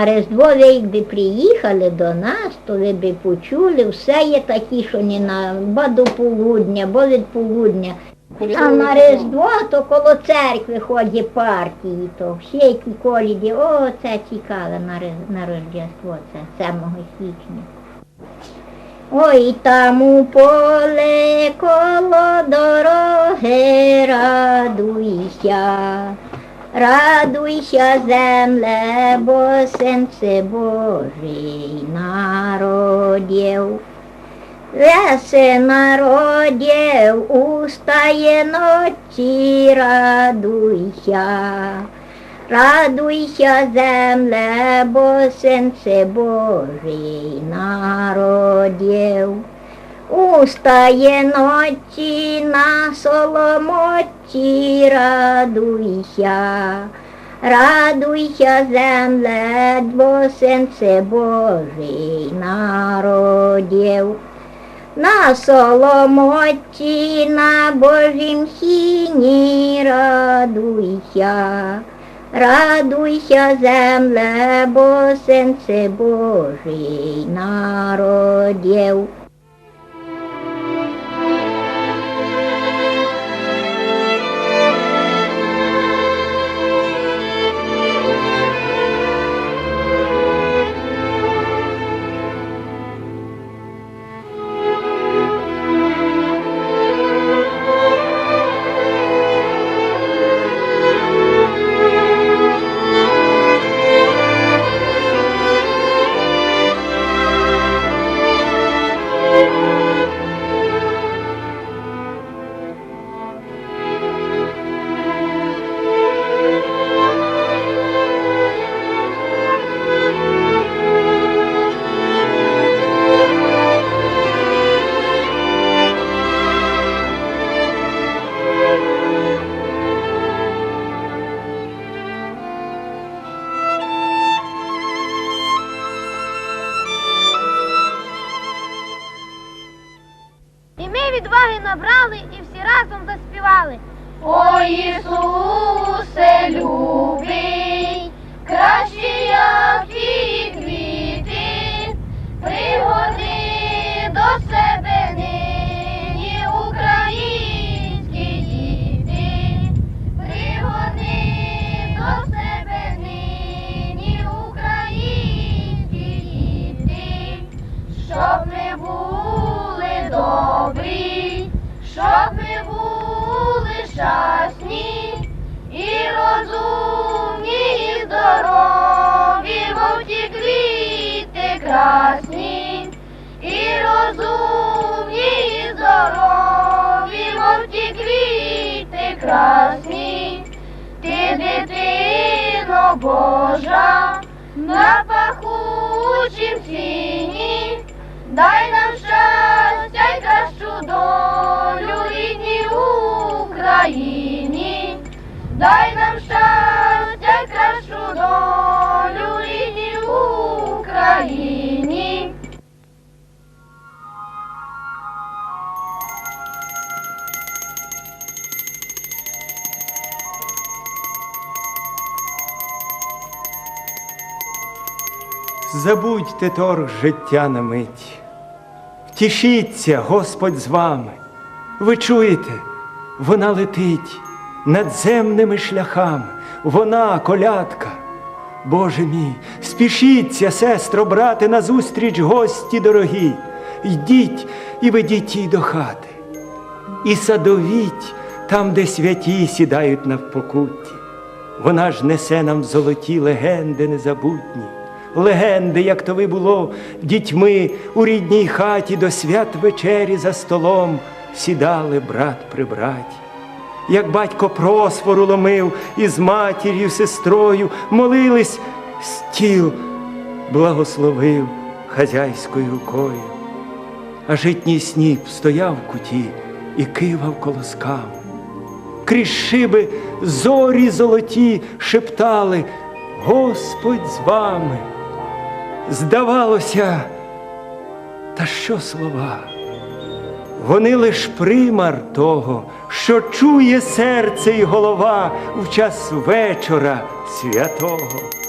На Різдво ви якби приїхали до нас, то ви би почули, все є такі, що не на ба до полудня, бо від полудня. А на Різдво то коло церкви ходять партії, то всі які коліді, о, це цікаве на, на Рождество, це 7 січня. Ой, там у поле коло дороги радуйся, радуйся, земле, бо сенце Божий народів. Весе народів, устає ночі, радуйся. Радуйся, земле, бо сенце Божий народів. Устає ночі на соломоті, радуйся. Радуйся, земле, бо сенце Божий народів. На соломоті, на Божім сіні радуйся. Радуйся, земле, бо сенце Божий народів. Ми відваги набрали і всі разом заспівали. О Ісусе любий, кращий, як ті щоб ми були щасні і розумні, і здорові, мов ті квіти красні, і розумні, і здорові, мов ті квіти красні. Ти, дитино Божа, на пахучім сіні, дай нам щастя й кращу долю дай нам щастя кращу долю рідній Україні. Забудьте торг життя на мить. Втішіться, Господь з вами. Ви чуєте, вона летить надземними шляхами, вона колядка. Боже мій, спішіться, сестро, брати, назустріч гості дорогі. Йдіть і ведіть її до хати. І садовіть там, де святі сідають на покутті. Вона ж несе нам золоті легенди незабутні, легенди, як то ви було дітьми у рідній хаті до свят вечері за столом сідали брат при браті. Як батько просфору ломив із матір'ю, сестрою, молились, стіл благословив хазяйською рукою. А житній сніп стояв в куті і кивав колосками крізь шиби зорі золоті шептали Господь з вами. Здавалося, та що слова? Вони лиш примар того, що чує серце і голова в час вечора святого.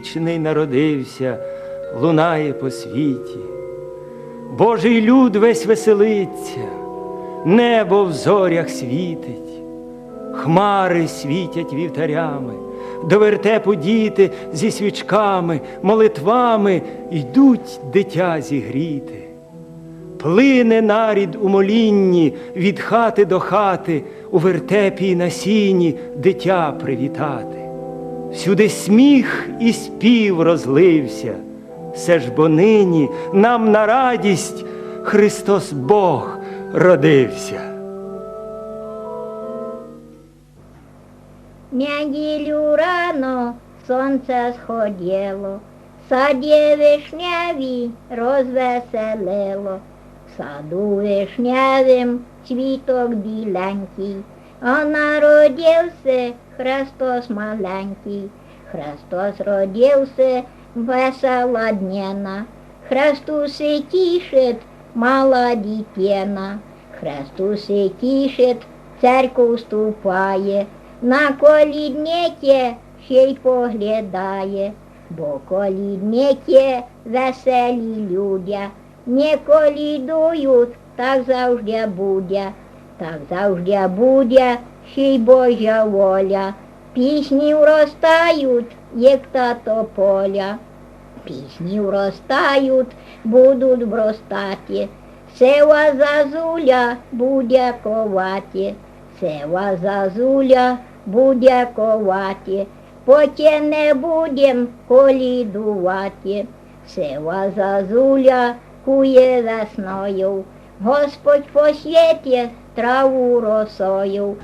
Предвічний народився, лунає по світі. Божий люд весь веселиться, небо в зорях світить, хмари світять вівтарями, до вертепу діти зі свічками, молитвами йдуть дитя зігріти. Плине нарід у молінні від хати до хати, у вертепі й на сіні дитя привітати. Всюди сміх і спів розлився, все ж бо нині нам на радість Христос Бог родився. Неділю рано сонце сходило, саді вишняві розвеселило, саду вишнявим цвіток біленький, а народився Христос маленький, Христос родився, весела днена, Христусе тішить мала дитина, Христусе тішить, церкву ступає, на колідники ще й поглядає, бо колідники веселі людя, не колідують, так завжди буде, так завжди буде, ще й Божа воля. Пісні вростають, як тато поля. Пісні вростають, будуть вростати. Сева зазуля буде ковати, сева зазуля буде ковати, поки не будем колідувати. Сева зазуля кує весною, Господь по світі траву росою.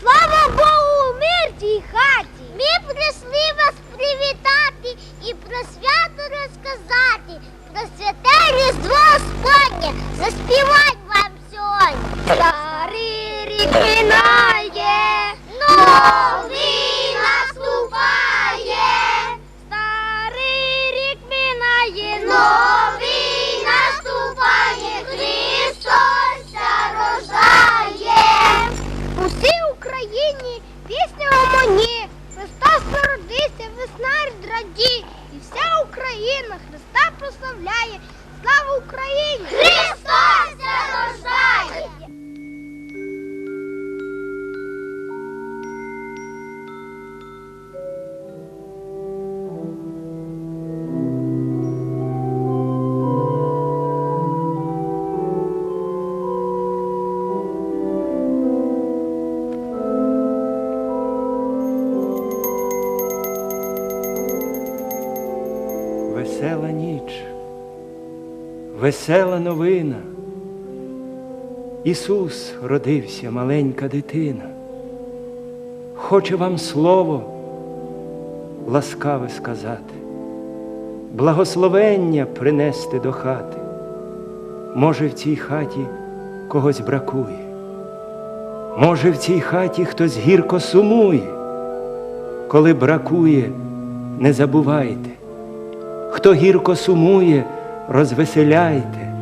Слава Богу, у миртій хаті! Ми прийшли вас привітати і про свято розказати, про святе Різдво Господнє, заспівать вам сьогодні. Старий рік минає, новий наступає. Старий рік минає, новий весела новина. Ісус родився, маленька дитина. Хоче вам слово ласкаве сказати, благословення принести до хати. Може, в цій хаті когось бракує. Може, в цій хаті хтось гірко сумує. Коли бракує, не забувайте. Хто гірко сумує, розвеселяйте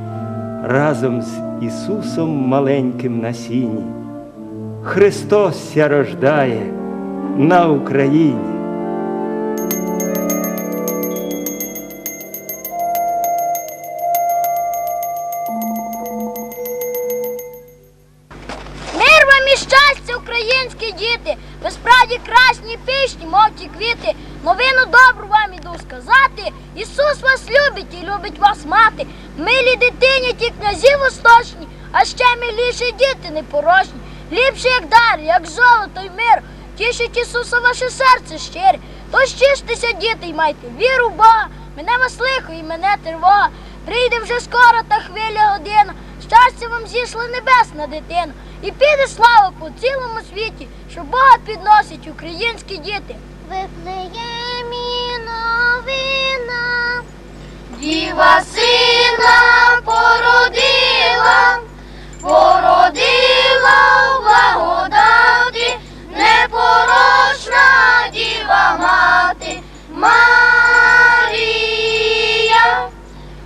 разом з Ісусом маленьким на сіні. Христос ся рождає на Україні. Ісуса ваше серце щире. Тож тіштеся, діти, й майте віру Бога. Мене вас лихо і мене тривога. Прийде вже скоро та хвиля година. Щастя вам зійшла небесна дитина. І піде слава по цілому світі, що Бога підносять українські діти. Вифлеємі новина, Діва сина породила, породила Марія,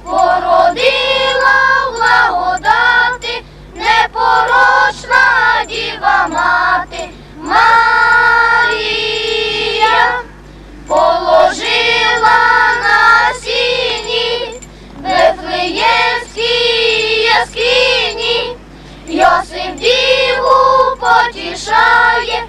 породила в благодаті, непорочна діва мати. Марія положила на сіні Вифлеємській яскині, Йосип діву потішає,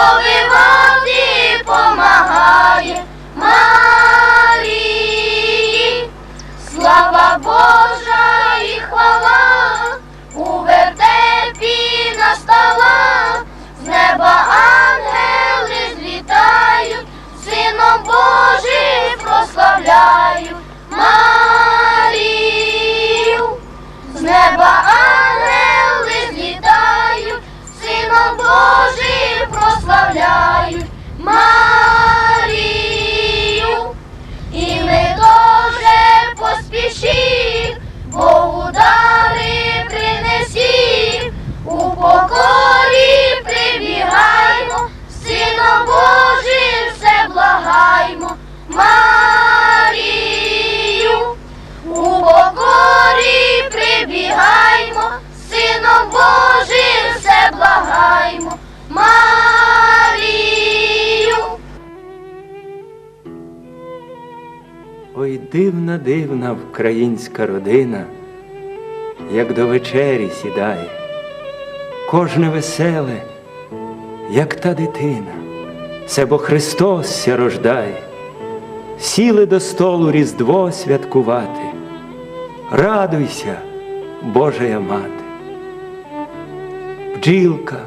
повивати помагає Марії. Слава Божа дивна українська родина, як до вечері сідає, кожне веселе, як та дитина, це бо Христос ся рождає, сіли до столу Різдво святкувати. Радуйся, Божая мати. Бджілка,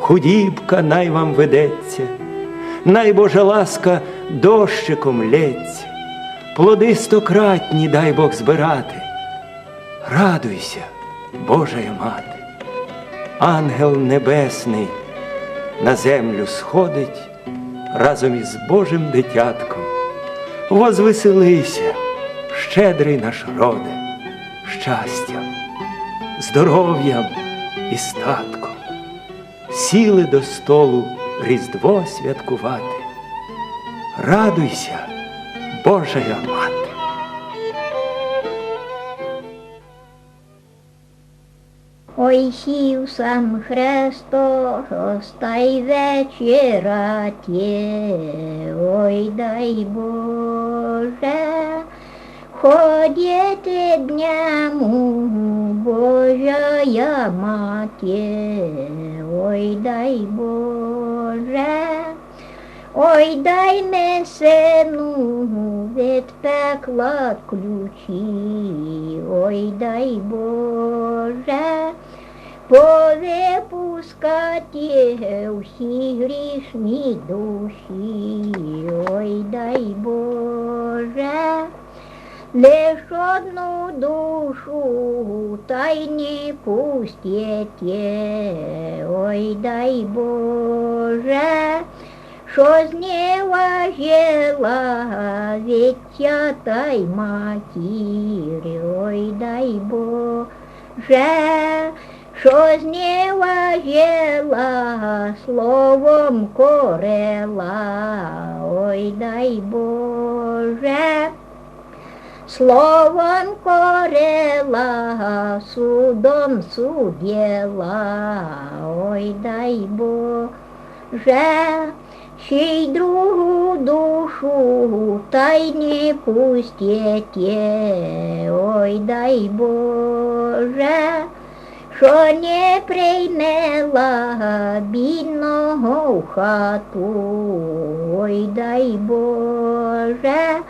худібка най вам ведеться, най Божа ласка дощиком лється, плоди стократні дай Бог збирати. Радуйся, Божая мати, ангел небесний на землю сходить разом із Божим дитятком. Возвеселися, щедрий наш роде, щастям, здоров'ям і статком. Сіли до столу Різдво святкувати. Радуйся, Божая мати. Ой, сів сам Христос, та й вечера тє, ой, дай Боже, ходіти дняму, Божая Матє, ой, дай Боже, ой, дай ми сину від пекла ключі, ой, дай Боже, повипускати всі грішні душі, ой дай Боже, лиш одну душу та й не пустите, ой дай Боже, що зневажила віття та й матір, ой дай Боже, що зневажила словом корела, ой дай Боже. Словом корела, судом судила, ой дай Боже, ще й другу душу та й не пустите, ой дай Боже, що не приймела бідного в хату, ой дай Боже,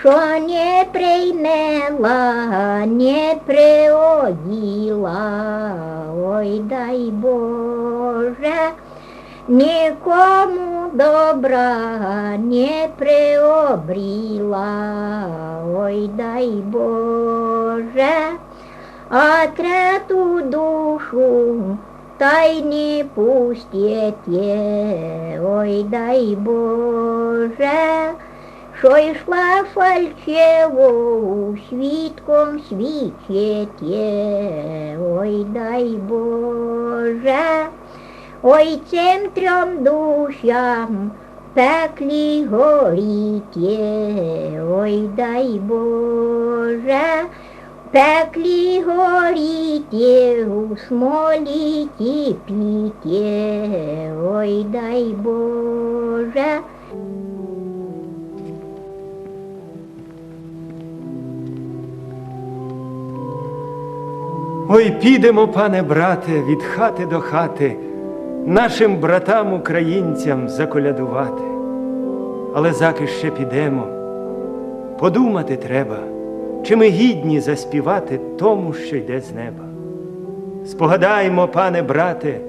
що не приймела, не приоділа, ой дай Боже, нікому добра не приобріла, ой дай Боже, а трету душу та й не пустите, ой дай Боже, що йшла фальшиво, свідком свідчите, ой дай Боже, ой цим трьом душам пеклі горіте, ой дай Боже, пеклі горіте, у смолі кипіте, ой дай Боже. Ой, підемо, пане брате, від хати до хати, нашим братам українцям заколядувати. Але заки ще підемо, подумати треба, чи ми гідні заспівати тому, що йде з неба. Спогадаймо, пане брате,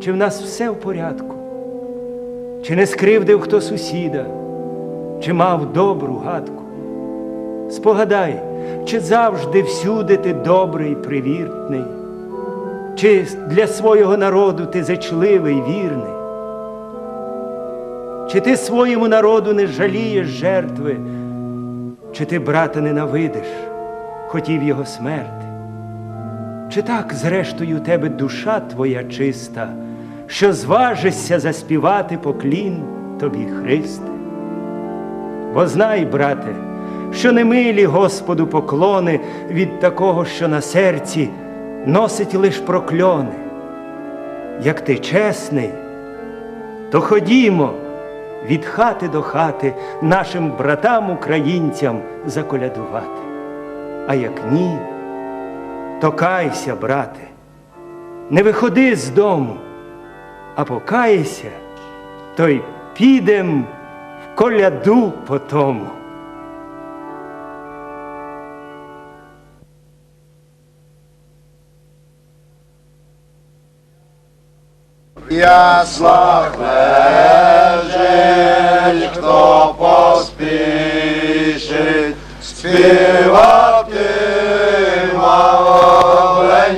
чи в нас все в порядку, чи не скривдив хто сусіда, чи мав добру гадку. Спогадай, чи завжди всюди ти добрий, привірний, чи для свого народу ти зачливий, вірний, чи ти своєму народу не жалієш жертви, чи ти брата ненавидиш, хотів його смерти, чи так, зрештою, у тебе душа твоя чиста, що зважишся заспівати поклін тобі, Христе? Бо знай, брате, що не милі Господу поклони від такого, що на серці носить лиш прокльони. Як ти чесний, то ходімо від хати до хати нашим братам українцям заколядувати. А як ні, то кайся, брате, не виходи з дому, а покайся, то й підем в коляду по тому. Ясла лежить, хто поспішить, співати маленькому.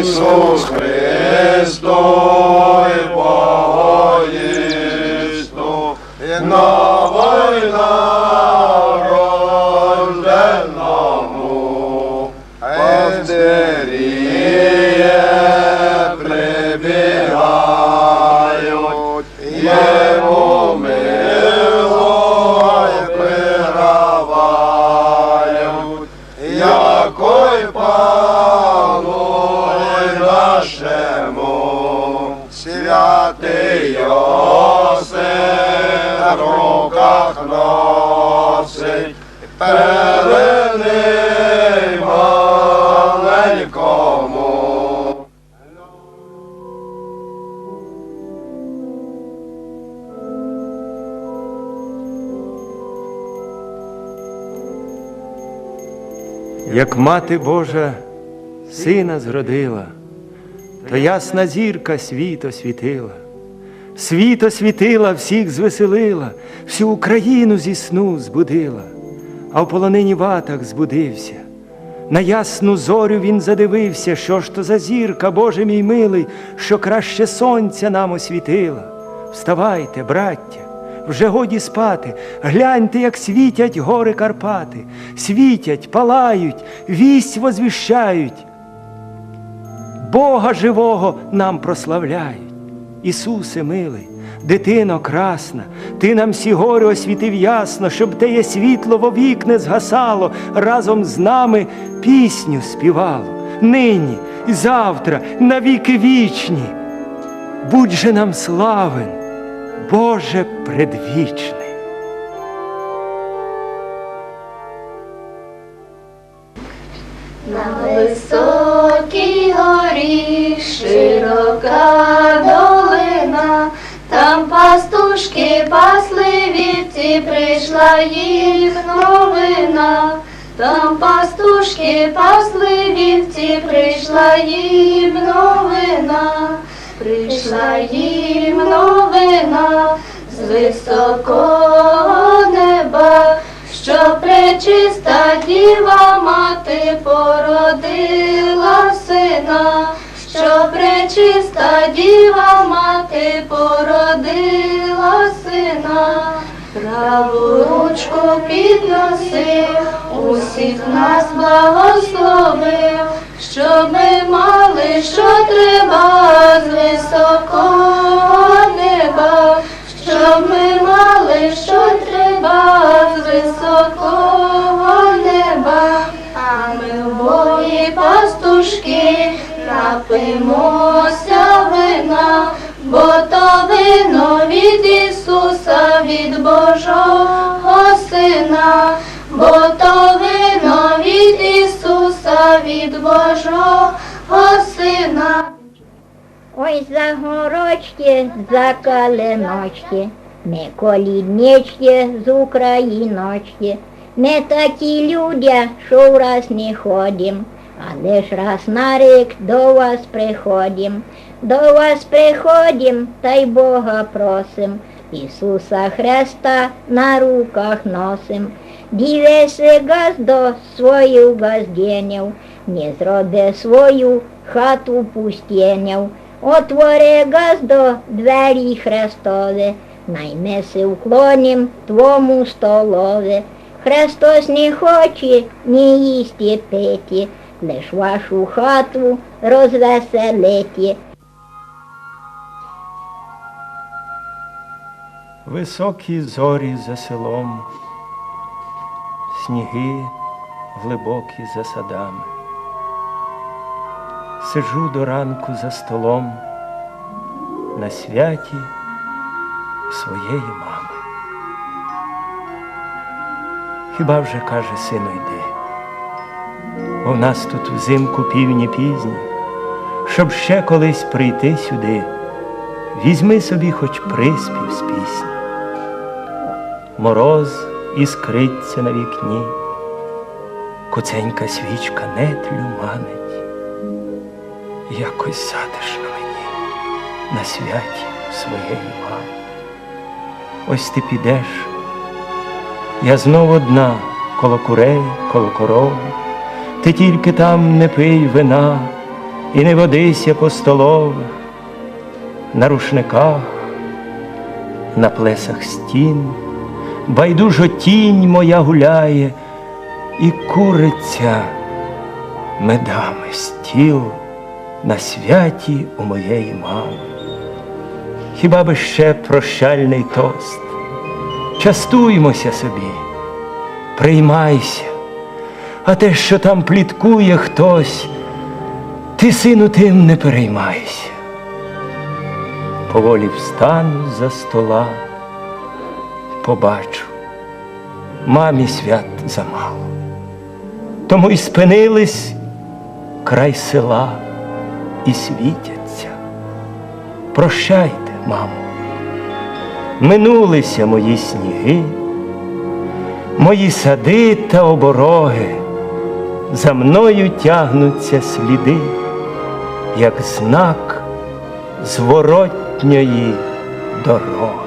Ісус Христу Як мати Божа сина зродила, то ясна зірка світ освітила. Світ освітила, всіх звеселила, всю Україну зі сну збудила, а в полонині ватах збудився. На ясну зорю він задивився, що ж то за зірка, Боже мій милий, що краще сонця нам освітила. Вставайте, браття, вже годі спати, гляньте, як світять гори Карпати, світять, палають, вість возвіщають. Бога живого нам прославляють. Ісусе милий, дитино красна, Ти нам всі гори освітив ясно, щоб теє світло вовік не згасало, разом з нами пісню співало. Нині завтра, навіки вічні. Будь же нам славен, Боже предвічний. На високій горі широка долина, там пастушки пасли вівці, прийшла їм новина, там пастушки пасли вівці, прийшла їм новина, прийшла їм новина з високого неба що пречиста діва мати породила сина, що пречиста діва мати породила праву ручку підносив, усіх нас благословив, щоб ми мали, що треба з високого неба, щоб ми мали, що треба з високого неба, а ми в бої пастушки напимося вина, бо то вино від від Божого Сина, бо то вино від Ісуса, від Божого Сина. Ой, за горочки, за калиночки, ми коліднички з Україночки. Ми такі люди, що враз не ходім, а лиш раз на рік до вас приходім. До вас приходім, та й Бога просим, Ісуса Христа на руках носим. Дивися газдо свою газденів, не зроби свою хату пустєнів. Отвори газдо двері Христові, найми се вклонім твому столові. Христос не хоче ні їсти пити, лиш вашу хату розвеселити. Високі зорі за селом, сніги глибокі за садами. Сиджу до ранку за столом на святі своєї мами. Хіба вже каже сину йди, бо в нас тут взимку півні пізні, щоб ще колись прийти сюди, візьми собі хоч приспів з пісні. Мороз іскриться на вікні, куценька свічка нетлю манить, якось затишно мені на святі своєї мами. Ось ти підеш, я знов одна коло курей, коло корови, ти тільки там не пий вина і не водися по столових, на рушниках, на плесах стін, байдужо тінь моя гуляє, і куриця медами стіл на святі у моєї мами. Хіба би ще прощальний тост? Частуймося собі, приймайся, а те, що там пліткує хтось, ти, сину, тим не переймайся. Поволі встану за стола, побачу, мамі свят замало. Тому й спинились край села і світяться. Прощайте, мамо, минулися мої сніги, мої сади та обороги, за мною тягнуться сліди, як знак зворотньої дороги.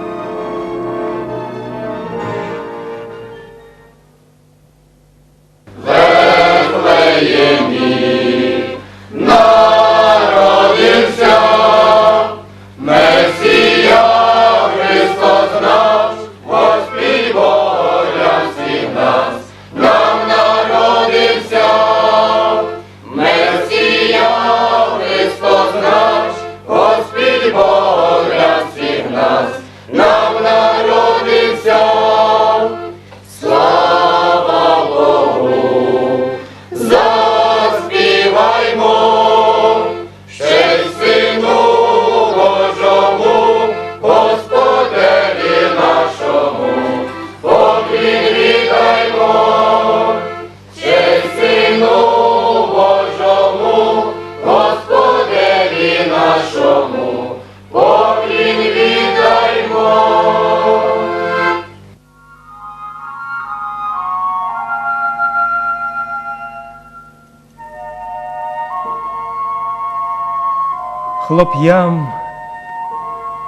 Хлоп'ям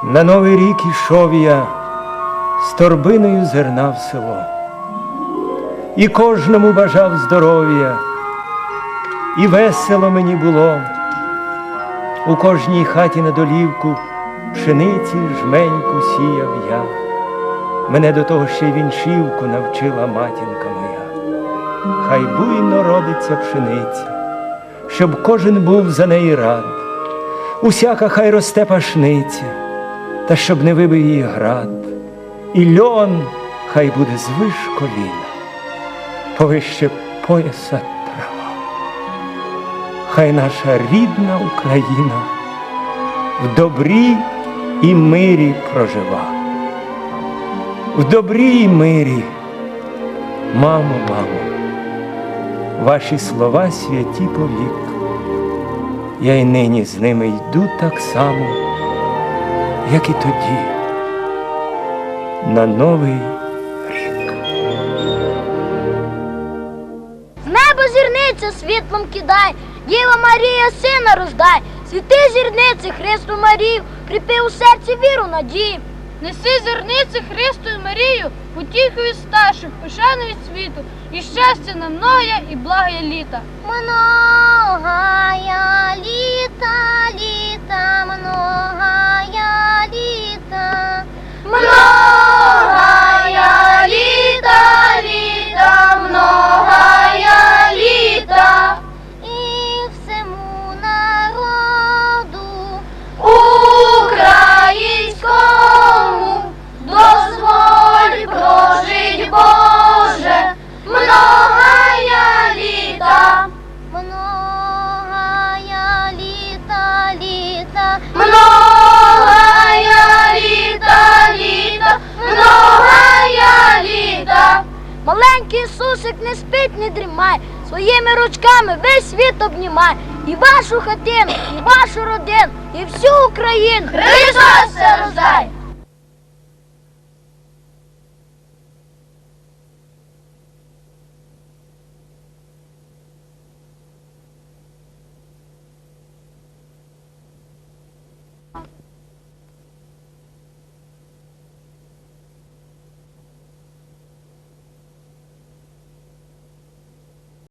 на новий рік ішов я з торбиною зерна в село. І кожному бажав здоров'я, і весело мені було. У кожній хаті на долівку пшениці жменьку сіяв я. Мене до того ще й вінчівку навчила матінка моя. Хай буйно родиться пшениця, щоб кожен був за неї рад. Усяка хай росте пашниця, та щоб не вибив її град, і льон хай буде звиш коліна, повище пояса трава. Хай наша рідна Україна в добрі і мирі прожива. В добрі і мирі, мамо, мамо, ваші слова святі повік. Я й нині з ними йду так само, як і тоді, на новий рік. З неба зірниця світлом кидай, Діва Марія сина роздай, світи зірниці Христу Марію, кріпи у серці віру надії. Неси зерниці Христу і Марію, потіху від старших, пошану від світу, і щастя на многое і благое літа. Многая літа, літа, многая літа. Многая світ обнімає, І вашу хатину, і вашу родину, і всю Україну. Христос рождає!